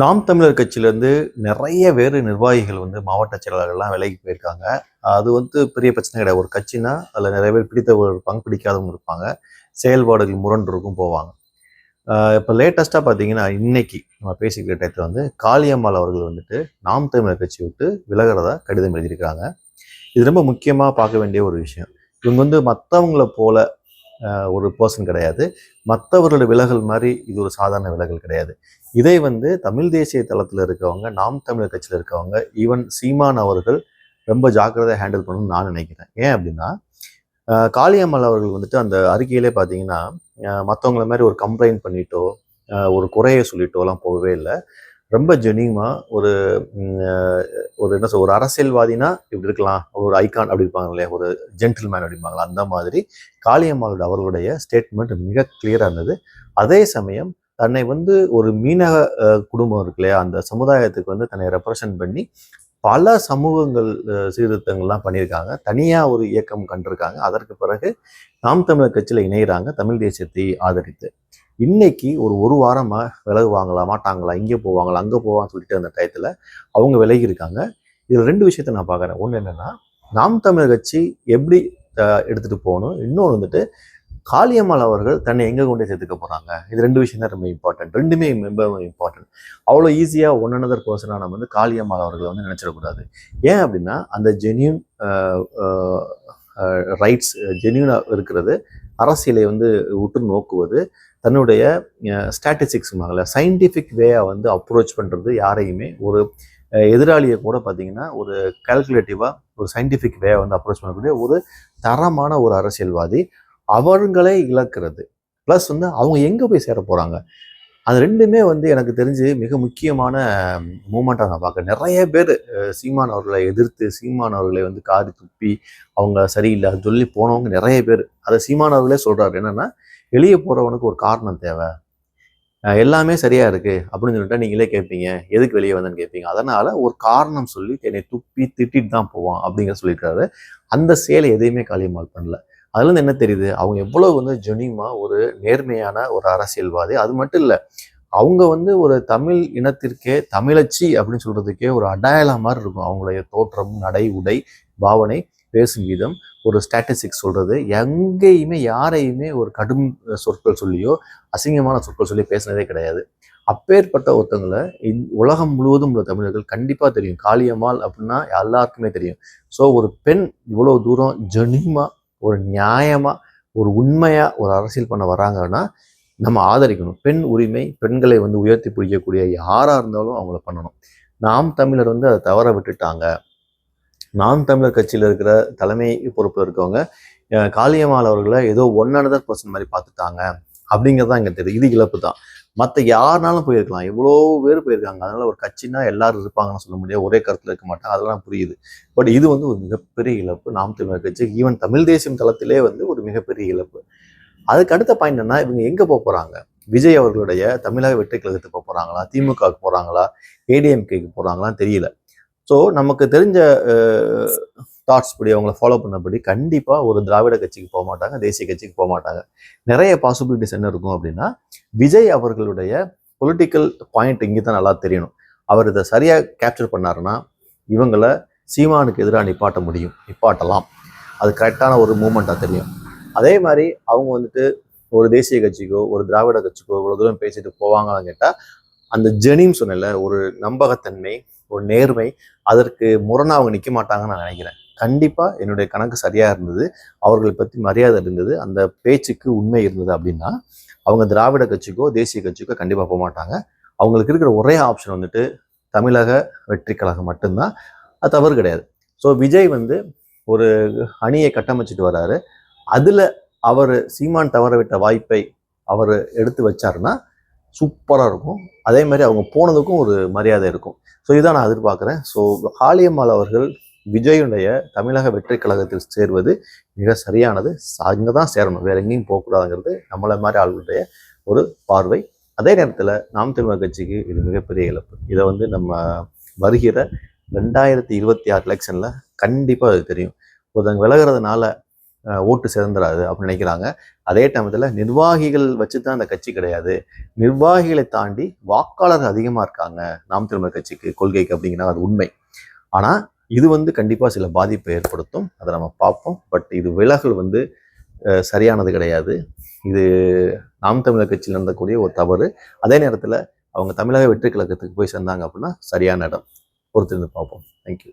நாம் தமிழர் கட்சியிலேருந்து நிறைய வேறு நிர்வாகிகள் வந்து மாவட்ட செயலாளர்கள்லாம் விலைக்கு போயிருக்காங்க. அது வந்து பெரிய பிரச்சனை கிடையாது. ஒரு கட்சினா அதில் நிறைய பேர் பிடித்தவங்க இருப்பாங்க பிடிக்காதவங்க இருப்பாங்க. செயல்பாடுகள் முரண்டு இருக்கும் போவாங்க இப்போ லேட்டஸ்ட்டாக பார்த்தீங்கன்னா இன்னைக்கு நம்ம பேசிக்கிற டயத்தில் வந்து காளியம்மாள் அவர்கள் வந்துட்டு நாம் தமிழர் கட்சி விட்டு விலகிறதா கடிதம் எழுதியிருக்காங்க. இது ரொம்ப முக்கியமாக பார்க்க வேண்டிய ஒரு விஷயம். இவங்க வந்து மற்றவங்களை போல ஒரு பர்சன் கிடையாது. மற்றவர்களோட விலகல் மாதிரி இது ஒரு சாதாரண விலகல் கிடையாது. இதை வந்து தமிழ் தேசிய தளத்தில் இருக்கவங்க நாம் தமிழர் கட்சியில் இருக்கவங்க ஈவன் சீமான் அவர்கள் ரொம்ப ஜாக்கிரதையாக ஹேண்டில் பண்ணணும்னு நான் நினைக்கிறேன். ஏன் அப்படின்னா காளியம்மாள் அவர்கள் வந்துட்டு அந்த அறிக்கையிலே பார்த்தீங்கன்னா மற்றவங்கள மாதிரி ஒரு கம்ப்ளைண்ட் பண்ணிட்டோ ஒரு குறையை சொல்லிட்டோலாம் போகவே இல்லை. ரொம்ப ஜெனியூமா ஒரு ஒரு என்ன சொல் ஒரு அரசியல்வாதினா இப்படி இருக்கலாம். ஒரு ஐகான் அப்படி இருப்பாங்க இல்லையா ஒரு ஜென்டில்மேன் அப்படிம்பாங்களா அந்த மாதிரி. காளியம்மாளோட அவர்களுடைய ஸ்டேட்மெண்ட் மிக கிளியராக இருந்தது. அதே சமயம் தன்னை வந்து ஒரு மீனக குடும்பம் இருக்கு இல்லையா அந்த சமுதாயத்துக்கு வந்து தன்னை ரெப்ரசன்ட் பண்ணி பல சமூகங்கள் சீர்திருத்தங்கள்லாம் பண்ணியிருக்காங்க. தனியாக ஒரு இயக்கம் கண்டிருக்காங்க. அதற்கு பிறகு நாம் தமிழர் கட்சியில் இணைகிறாங்க தமிழ் தேசியத்தை ஆதரித்து. இன்னைக்கு ஒரு ஒரு வாரமா விலகுவாங்களா மாட்டாங்களா இங்கே போவாங்களா அங்கே போவான்னு சொல்லிட்டு அந்த டயத்தில் அவங்க விலகி இருக்காங்க. இதில் ரெண்டு விஷயத்த நான் பார்க்குறேன் ஒன்று என்னென்னா நாம் தமிழர் கட்சி எப்படி எடுத்துகிட்டு போகணும்? இன்னொன்று வந்துட்டு காளியம்மாள் அவர்கள் தன்னை எங்கே கொண்டு சேர்த்துக்க போகிறாங்க இது ரெண்டு விஷயம் தான் ரொம்ப இம்பார்ட்டன்ட் ரெண்டுமே ரொம்ப இம்பார்ட்டன்ட் அவ்வளோ ஈஸியாக ஒன் அனதர் பர்சனாக நம்ம வந்து காளியம்மாள் அவர்களை வந்து நினச்சிடக்கூடாது. ஏன் அப்படின்னா அந்த ஜென்யூன் ரைட்ஸ் ஜென்யூனாக இருக்கிறது அரசியலை வந்து உற்று நோக்குவது தன்னுடைய ஸ்டாட்டிஸ்டிக்ஸ்மாங்கல்ல சயின்டிஃபிக் வேயாக வந்து அப்ரோச் பண்ணுறது யாரையுமே ஒரு எதிராளியை கூட பார்த்தீங்கன்னா ஒரு கால்குலேட்டிவாக ஒரு சயின்டிஃபிக் வேயை வந்து அப்ரோச் பண்ணக்கூடிய ஒரு தரமான ஒரு அரசியல்வாதி அவங்களே இழக்கிறது. ப்ளஸ் வந்து அவங்க எங்கே போய் சேர போகிறாங்க அது ரெண்டுமே வந்து எனக்கு தெரிஞ்சு மிக முக்கியமான மூமெண்ட்டாக நான் பார்க்குறேன். நிறைய பேர் சீமான் அவர்களை எதிர்த்து சீமான் அவர்களை வந்து காரி துப்பி அவங்க சரியில்லை அது சொல்லி போனவங்க நிறைய பேர். அதை சீமான் அவர்களே சொல்கிறாரு என்னென்னா வெளியே போகிறவனுக்கு ஒரு காரணம் தேவை. எல்லாமே சரியாக இருக்குது அப்படின்னு சொல்லிட்டு நீங்களே கேட்பீங்க எதுக்கு வெளியே வந்தேன்னு கேட்பீங்க அதனால் ஒரு காரணம் சொல்லி என்னை துப்பி திட்டிட்டு தான் போவான் அப்படிங்கிற சொல்லியிருக்காரு. அந்த செயலை எதையுமே காளியம்மாள் பண்ணல. அதுலேருந்து என்ன தெரியுது? அவங்க எவ்வளோ வந்து ஜெனியூமா ஒரு நேர்மையான ஒரு அரசியல்வாதி. அது மட்டும் இல்லை அவங்க வந்து ஒரு தமிழ் இனத்திற்கே தமிழச்சி அப்படின்னு சொல்கிறதுக்கே ஒரு அடையாளம் மாதிரி இருக்கும். அவங்களுடைய தோற்றம் நடை உடை பாவனை பேசும் விதம் ஒரு ஸ்டாட்டிஸ்டிக்ஸ் சொல்கிறது எங்கேயுமே யாரையுமே ஒரு கடும் சொற்கள் சொல்லியோ அசிங்கமான சொற்கள் சொல்லி பேசினதே கிடையாது. அப்பேற்பட்ட ஒருத்தங்களை இந் உலகம் முழுவதும் உள்ள தமிழர்கள் கண்டிப்பாக தெரியும். காளியம்மாள் அப்படின்னா எல்லாருக்குமே தெரியும். ஸோ ஒரு பெண் இவ்வளோ தூரம் ஜெனிமா ஒரு நியாயமா ஒரு உண்மையாக ஒரு அரசியல் பண்ண வராங்கன்னா நம்ம ஆதரிக்கணும். பெண் உரிமை பெண்களை வந்து உயர்த்தி பிடிக்கக்கூடிய யாராக இருந்தாலும் அவங்கள பண்ணணும். நாம் தமிழர் வந்து அதை தவற விட்டுட்டாங்க. நாம் தமிழர் கட்சியில் இருக்கிற தலைமை பொறுப்பில் இருக்கவங்க காளியம்மாள் அவர்களை ஏதோ ஒன் அனதர் பர்சன் மாதிரி பார்த்துட்டாங்க. அப்படிங்கிறது தான் இங்கே தெரியுது. இது இழப்பு தான் மற்ற யாருனாலும் போயிருக்கலாம். எவ்வளோ பேர் போயிருக்காங்க. அதனால ஒரு கட்சினா எல்லாரும் இருப்பாங்கன்னு சொல்ல முடியாது. ஒரே கருத்தில் இருக்க மாட்டாங்க. அதெல்லாம் புரியுது. பட் இது வந்து ஒரு மிகப்பெரிய இழப்பு. நாம் தமிழர் கட்சி ஈவன் தமிழ் தேசியம் தளத்திலே வந்து ஒரு மிகப்பெரிய இழப்பு. அதுக்கு அடுத்த பாயிண்ட் என்ன இவங்க எங்கே போக போகிறாங்க விஜய் அவர்களுடைய தமிழக வெற்றி கழகத்துக்கு போக திமுகவுக்கு போகிறாங்களா ஏடிஎம்கேக்கு போகிறாங்களான்னு தெரியல. ஸோ நமக்கு தெரிஞ்ச தாட்ஸ் படி அவங்கள ஃபாலோ பண்ணபடி கண்டிப்பாக ஒரு திராவிட கட்சிக்கு போக மாட்டாங்க தேசிய கட்சிக்கு போக மாட்டாங்க. நிறைய பாசிபிலிட்டிஸ் என்ன இருக்கும் அப்படின்னா விஜய் அவர்களுடைய பொலிட்டிக்கல் பாயிண்ட் இங்கே தான் நல்லா தெரியணும். அவர் இதை சரியாக கேப்சர் பண்ணாருன்னா இவங்களை சீமானுக்கு எதிராக நிப்பாட்ட முடியும். நிப்பாட்டலாம். அது கரெக்டான ஒரு மூமெண்ட்டாக தெரியும். அதே மாதிரி அவங்க வந்துட்டு ஒரு தேசிய கட்சிக்கோ ஒரு திராவிட கட்சிக்கோ இவ்வளோ தூரம் பேசிட்டு போவாங்களான்னு கேட்டால் அந்த ஜெனின்னு சொன்னல ஒரு நம்பகத்தன்மை ஒரு நேர்மை அதற்கு முரணாக அவங்க நிற்க மாட்டாங்கன்னு நான் நினைக்கிறேன். கண்டிப்பாக என்னுடைய கணக்கு சரியாக இருந்தது. அவர்களை பற்றி மரியாதை இருந்தது. அந்த பேச்சுக்கு உண்மை இருந்தது அப்படின்னா அவங்க திராவிட கட்சிக்கோ தேசிய கட்சிக்கோ கண்டிப்பாக போக மாட்டாங்க. அவங்களுக்கு இருக்கிற ஒரே ஆப்ஷன் வந்துட்டு தமிழக வெற்றி கழகம் மட்டும்தான். அது தவறு கிடையாது. ஸோ விஜய் வந்து ஒரு அணியை கட்டமைச்சிட்டு வராரு. அதில் அவர் சீமான் தவற விட்ட வாய்ப்பை அவர் எடுத்து வச்சாருன்னா சூப்பராக இருக்கும். அதே மாதிரி அவங்க போனதுக்கும் ஒரு மரியாதை இருக்கும். ஸோ இதான் நான் எதிர்பார்க்குறேன். ஸோ காளியம்மாள் அவர்கள் விஜயுடைய தமிழக வெற்றி கழகத்தில் சேர்வது மிக சரியானது. அங்கே தான் சேரணும். வேற எங்கேயும் போகக்கூடாதுங்கிறது நம்மளை மாதிரி ஆளுடைய ஒரு பார்வை. அதே நேரத்தில் நாம் தமிழக கட்சிக்கு இது மிகப்பெரிய இழப்பு. இதை வந்து நம்ம வருகிற ரெண்டாயிரத்தி இருபத்தி ஆறு எலெக்ஷனில் கண்டிப்பாக அது தெரியும். ஒருத்தங்க விலகிறதுனால ஓட்டு சிறந்துடாது அப்படின்னு நினைக்கிறாங்க. அதே டைமத்தில் நிர்வாகிகள் வச்சு தான் அந்த கட்சி கிடையாது. நிர்வாகிகளை தாண்டி வாக்காளர் அதிகமாக இருக்காங்க. நாம் தமிழர் கட்சிக்கு கொள்கைக்கு அப்படிங்கிறா அது உண்மை. ஆனால் இது வந்து கண்டிப்பாக சில பாதிப்பை ஏற்படுத்தும். அதை நம்ம பார்ப்போம். பட் இது விலகல் வந்து சரியானது கிடையாது. இது நாம் தமிழர் கட்சியில் நடந்தக்கூடிய ஒரு தவறு. அதே நேரத்தில் அவங்க தமிழக வெற்றி கழகத்துக்கு போய் சேர்ந்தாங்க அப்படின்னா சரியான இடம். பொறுத்திருந்து பார்ப்போம். தேங்க்யூ